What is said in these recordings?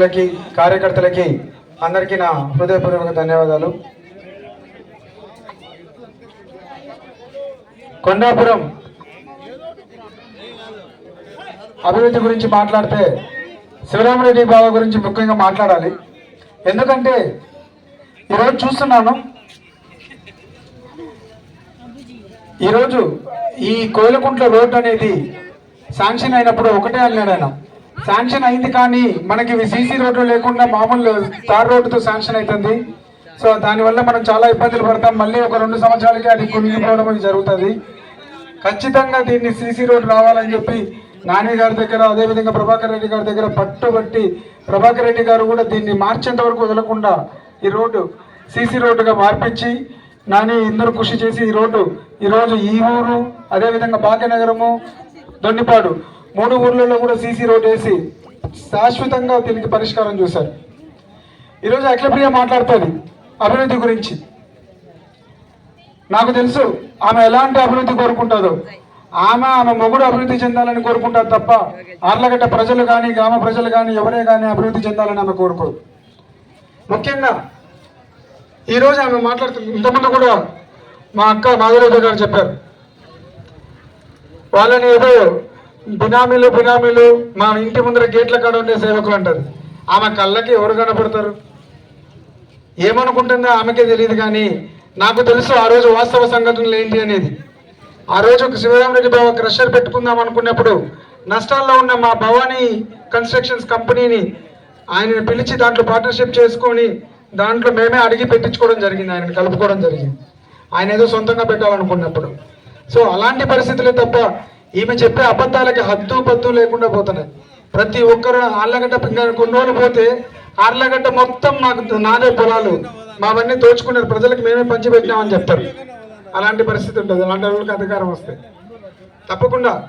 నాయకులకి కార్యకర్తలకి అందరికీ నా హృదయపూర్వక ధన్యవాదాలు. కొండాపురం అభివృద్ధి గురించి మాట్లాడితే శివరామరెడ్డి బాబా గురించి ముఖ్యంగా మాట్లాడాలి. ఎందుకంటే ఈరోజు చూస్తున్నాను ఈరోజు ఈ కోయిలకుంట్ల రోడ్ అనేది శాంక్షన్ అయినప్పుడు ఒకటే అన్నాడు ఆయన. శాంక్షన్ అయింది కానీ మనకి ఇవి సీసీ రోడ్లు లేకుండా మామూలు తార్ రోడ్డుతో శాంక్షన్ అవుతుంది. సో దానివల్ల మనం చాలా ఇబ్బందులు పడతాం. మళ్ళీ ఒక రెండు సంవత్సరాలకి అది కునిగిపోవడం జరుగుతుంది. ఖచ్చితంగా దీన్ని సీసీ రోడ్ రావాలని చెప్పి నాని గారి దగ్గర అదేవిధంగా ప్రభాకర్ రెడ్డి గారి దగ్గర పట్టుబట్టి ప్రభాకర్ రెడ్డి గారు కూడా దీన్ని మార్చేంత వరకు వదలకుండా ఈ రోడ్డు సీసీ రోడ్డుగా మార్పించి నాని ఇందరూ కృషి చేసి ఈ రోడ్డు ఈరోజు ఈ ఊరు అదేవిధంగా భాగ్యనగరము దొండిపాడు మూడు ఊర్లలో కూడా సీసీ రోడ్ వేసి శాశ్వతంగా దీనికి పరిష్కారం చూశారు. ఈరోజు అఖిలప్రియ మాట్లాడుతుంది అభివృద్ధి గురించి. నాకు తెలుసు ఆమె ఎలాంటి అభివృద్ధి కోరుకుంటుందో. ఆమె ఆమె మొగుడు అభివృద్ధి చెందాలని కోరుకుంటారు తప్ప ఆర్లగడ్డ ప్రజలు కానీ గ్రామ ప్రజలు కానీ ఎవరే కానీ అభివృద్ధి చెందాలని ఆమె కోరుకోరు ముఖ్యంగా ఈరోజు ఆమె మాట్లాడుతుంది ఇంతకుముందు కూడా మా అక్క నాగరాజు గారు చెప్పారు. వాళ్ళని ఏదో బినామీలు బినామీలు మా ఇంటి ముందర గేట్ల కాడ ఉండే సేవకులు అంటారు. ఆమె కళ్ళకి ఎవరు కనపడతారు? ఏమనుకుంటుందో ఆమెకే తెలియదు కానీ నాకు తెలుసు ఆ రోజు వాస్తవ సంఘటనలు ఏంటి అనేది. ఆ రోజు శివరామరెడ్డి బాబు క్రషర్ పెట్టుకుందాం అనుకున్నప్పుడు నష్టాల్లో ఉన్న మా భవానీ కన్స్ట్రక్షన్స్ కంపెనీని ఆయనను పిలిచి దాంట్లో పార్ట్నర్షిప్ చేసుకొని దాంట్లో మేమే అడిగి పెట్టించుకోవడం జరిగింది ఆయనను కలుపుకోవడం జరిగింది. ఆయన ఏదో సొంతంగా పెట్టాలనుకున్నప్పుడు. సో అలాంటి పరిస్థితులే తప్ప ఈమె చెప్పే అబద్ధాలకి హద్దు పద్దు లేకుండా పోతున్నాయి. ప్రతి ఒక్కరు ఆర్లగడ్డ పింగ- పోతే ఆర్లగడ్డ మొత్తం మాకు నానే పొలాలు. మావన్నీ దోచుకున్నారు. ప్రజలకు మేమే పంచిపెట్టినామని చెప్తారు. అలాంటి పరిస్థితి ఉంటుంది. అలాంటి వాళ్ళకి అధికారం వస్తే. తప్పకుండా.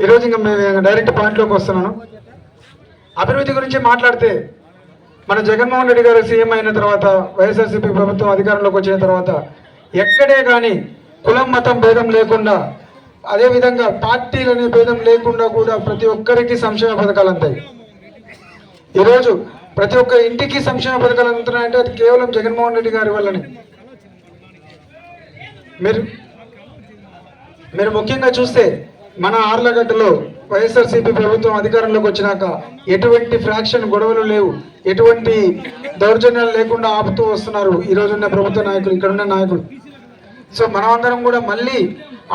ఈరోజు ఇంకా మేము డైరెక్ట్ పాయింట్లోకి వస్తున్నాను. అభివృద్ధి గురించి మాట్లాడితే మన జగన్మోహన్ రెడ్డి గారు సీఎం అయిన తర్వాత వైఎస్ఆర్సీపీ ప్రభుత్వం అధికారంలోకి వచ్చిన తర్వాత ఎక్కడే కానీ కులం మతం భేదం లేకుండా అదేవిధంగా పార్టీలనే భేదం లేకుండా కూడా ప్రతి ఒక్కరికి సంక్షేమ పథకాలు అందాయి ఈరోజు ప్రతి ఒక్క ఇంటికి సంక్షేమ పథకాలు అందుతున్నాయంటే అది కేవలం జగన్మోహన్ రెడ్డి గారి వల్లనే. మీరు మీరు ముఖ్యంగా చూస్తే మన ఆర్లగడ్డలో వైఎస్ఆర్సీపీ ప్రభుత్వం అధికారంలోకి వచ్చినాక ఎటువంటి ఫ్రాక్షన్ గొడవలు లేవు ఎటువంటి దౌర్జన్యాలు లేకుండా ఆపుతూ వస్తున్నారు ఈ రోజున్న ప్రభుత్వ నాయకులు ఇక్కడున్న నాయకులు. సో మనమందరం కూడా మళ్ళీ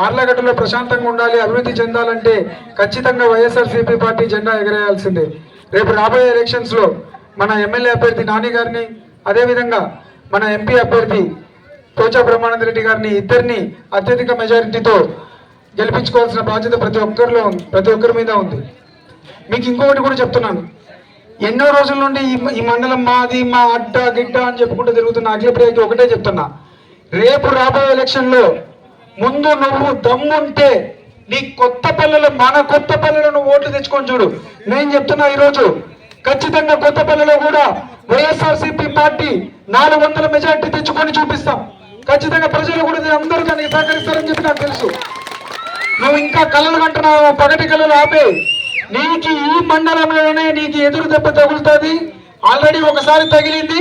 ఆర్లగడ్డలో ప్రశాంతంగా ఉండాలి అభివృద్ధి చెందాలంటే ఖచ్చితంగా వైఎస్ఆర్సీపీ పార్టీ జెండా ఎగరేయాల్సిందే. రేపు రాబోయే ఎలక్షన్స్లో మన ఎమ్మెల్యే అభ్యర్థి నాని గారిని అదేవిధంగా మన ఎంపీ అభ్యర్థి తోచా బ్రహ్మానంద రెడ్డి గారిని ఇద్దరిని అత్యధిక మెజారిటీతో గెలిపించుకోవాల్సిన బాధ్యత ప్రతి ఒక్కరిలో ప్రతి ఒక్కరి మీద ఉంది. మీకు ఇంకొకటి కూడా చెప్తున్నాను. ఎన్నో రోజుల నుండి ఈ ఈ మండలం మాది మా అడ్డ గిడ్డ అని చెప్పుకుంటూ తిరుగుతున్న అఖిలప్రియకి ఒకటే చెప్తున్నా. రేపు రాబోయే ఎలక్షన్లో ముందు నువ్వు దమ్ముంటే నీ కొత్త పల్లెలు మన కొత్త పల్లెలను నువ్వు ఓట్లు తెచ్చుకొని చూడు. నేను చెప్తున్నా ఈరోజు ఖచ్చితంగా కొత్త పల్లెలో కూడా వైఎస్ఆర్సీపీ పార్టీ నాలుగు వందల మెజార్టీ తెచ్చుకొని చూపిస్తాం. ఖచ్చితంగా ప్రజలు కూడా నేను అందరూ దానికి సహకరిస్తారని చెప్పి నాకు తెలుసు. నువ్వు ఇంకా కళలు కంటున్నావు పగటి కళలు ఆపే. నీకు ఈ మండలంలోనే నీకు ఎదురు దెబ్బ తగులుతుంది. ఆల్రెడీ ఒకసారి తగిలింది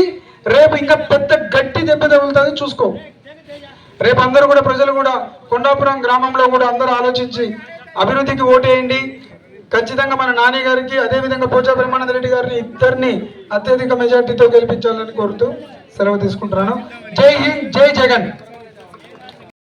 రేపు ఇంకా పెద్ద గట్టి దెబ్బ తగులుతుంది చూసుకో. రేపు అందరూ కూడా ప్రజలు కూడా కొండాపురం గ్రామంలో కూడా అందరూ ఆలోచించి అభివృద్ధికి ఓటేయండి. ఖచ్చితంగా మన నాని గారికి అదేవిధంగా పోచా బ్రహ్మానంద రెడ్డి గారిని ఇద్దరిని అత్యధిక మెజార్టీతో గెలిపించాలని కోరుతూ సెలవు తీసుకుంటున్నాను. జై హింద్ జై జగన్.